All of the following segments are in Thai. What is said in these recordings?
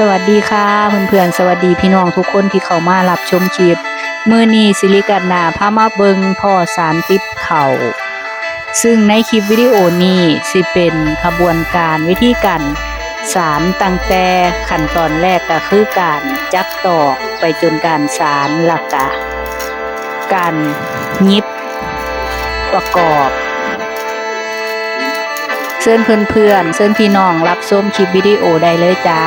สวัสดีค่ะเพื่อนๆสวัสดีพี่น้องทุกคนที่เข้ามารับชมคลิปมือนี้สิริกันนาพามาเบิงพ่อสารติดเขาซึ่งในคลิปวิดีโอนี้สิเป็นขบวนการวิธีการสารตั้งแต่ขั้นตอนแรกก็คือการจักตอกไปจนการสารหลักกะการยิบประกอบ เชิญเพื่อนๆเชิญพี่น้องรับชมคลิปวิดีโอได้เลยจ้า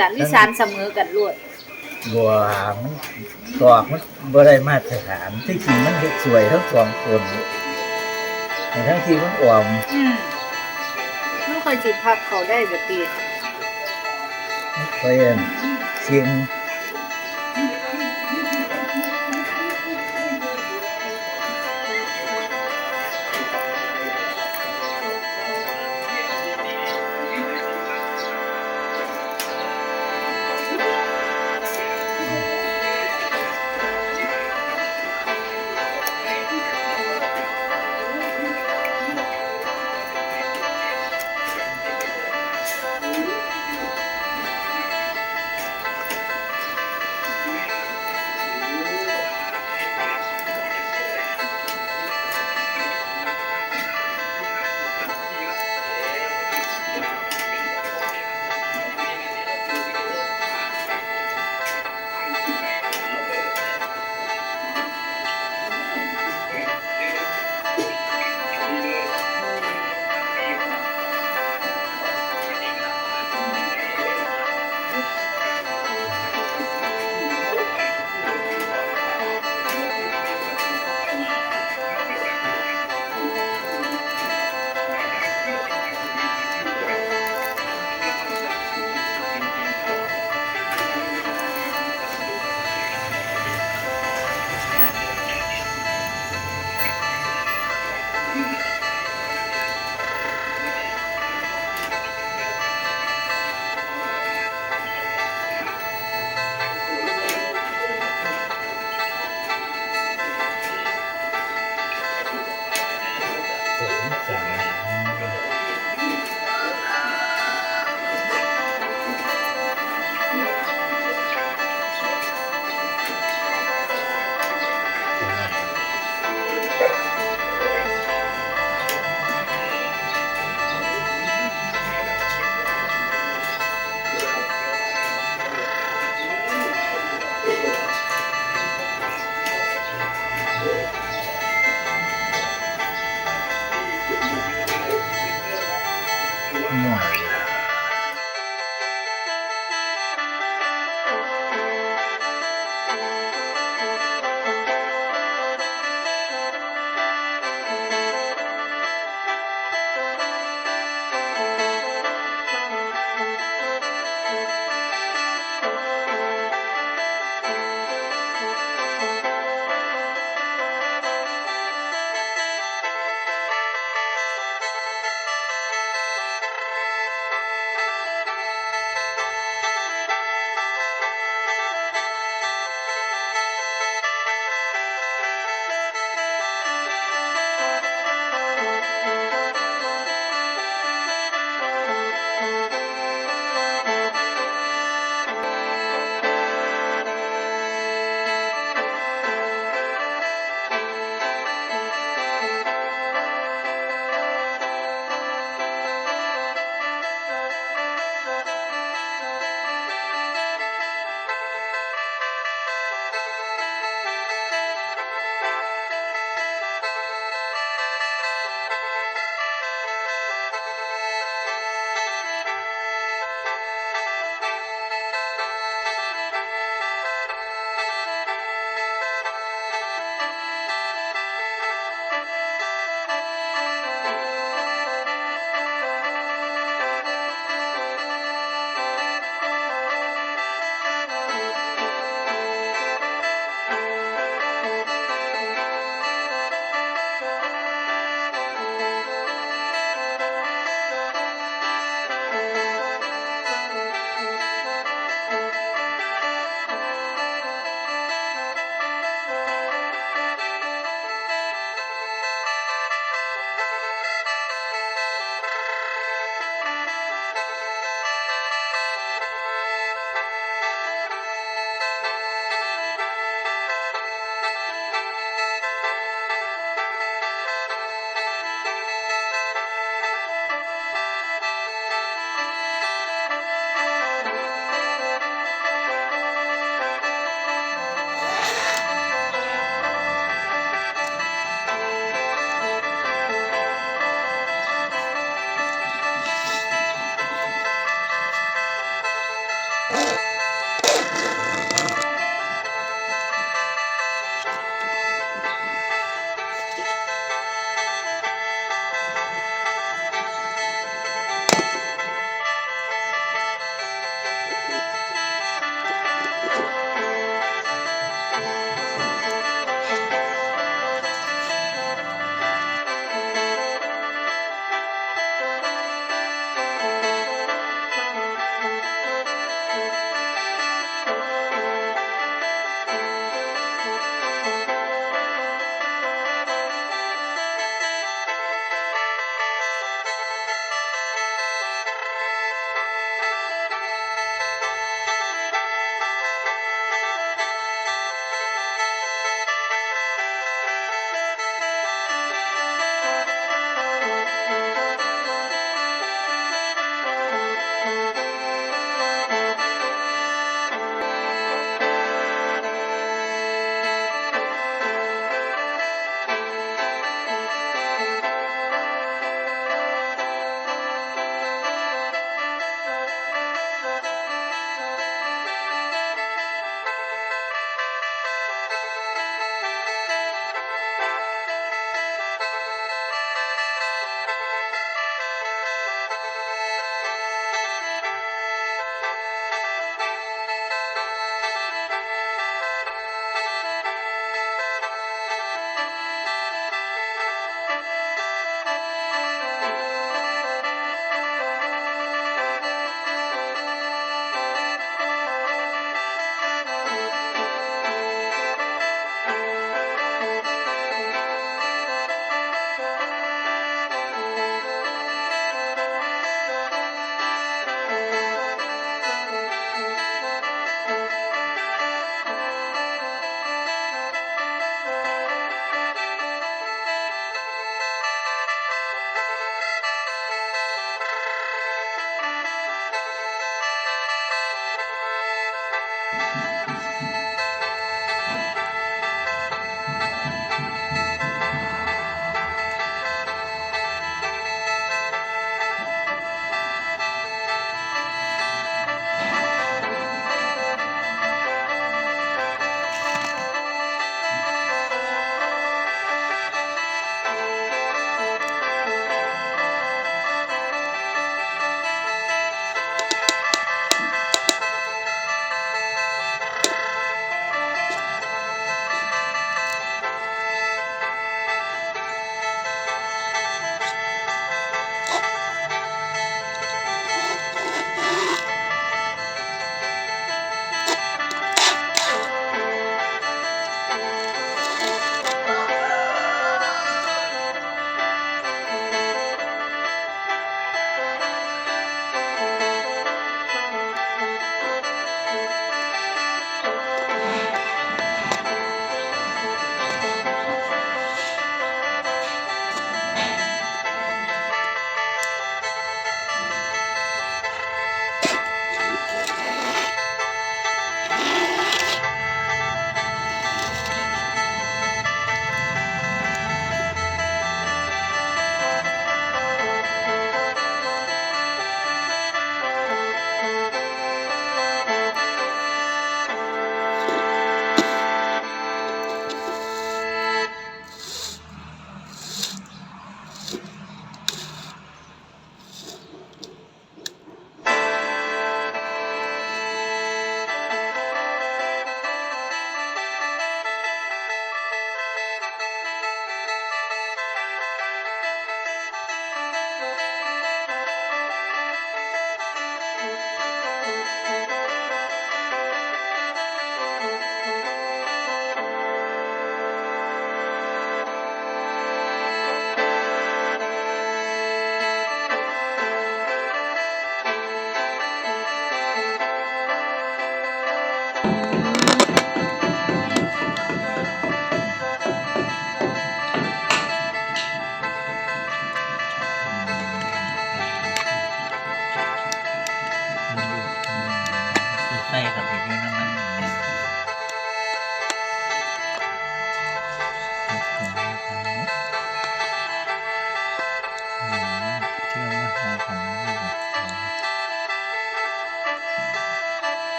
ล่ะลิสานเสมอกันรวดบัวมันตอกมันบ่ได้มาตรฐานที่จริงมันเฮ็ดสวยทั้งสองคนในทั้งที่มันอ่อมอืมไม่ค่อยสิพับเขาได้แบบนี้มันค่อยอันเสียง more.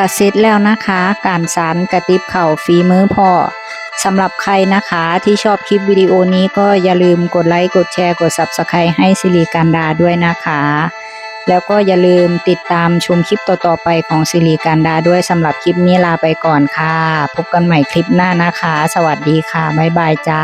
ก็เสร็จแล้วนะคะ การสารกระติบเข่าฝีมือพ่อสำหรับใครนะคะที่ชอบคลิปวิดีโอนี้ก็อย่าลืมกดไลค์กดแชร์กด Subscribe ให้สิริการดาด้วยนะคะ แล้วก็อย่าลืมติดตามชมคลิปต่อๆไปของสิริการดาด้วยสำหรับคลิปนี้ลาไปก่อนค่ะ พบกันใหม่คลิปหน้านะคะ สวัสดีค่ะ บ๊ายบายจ้า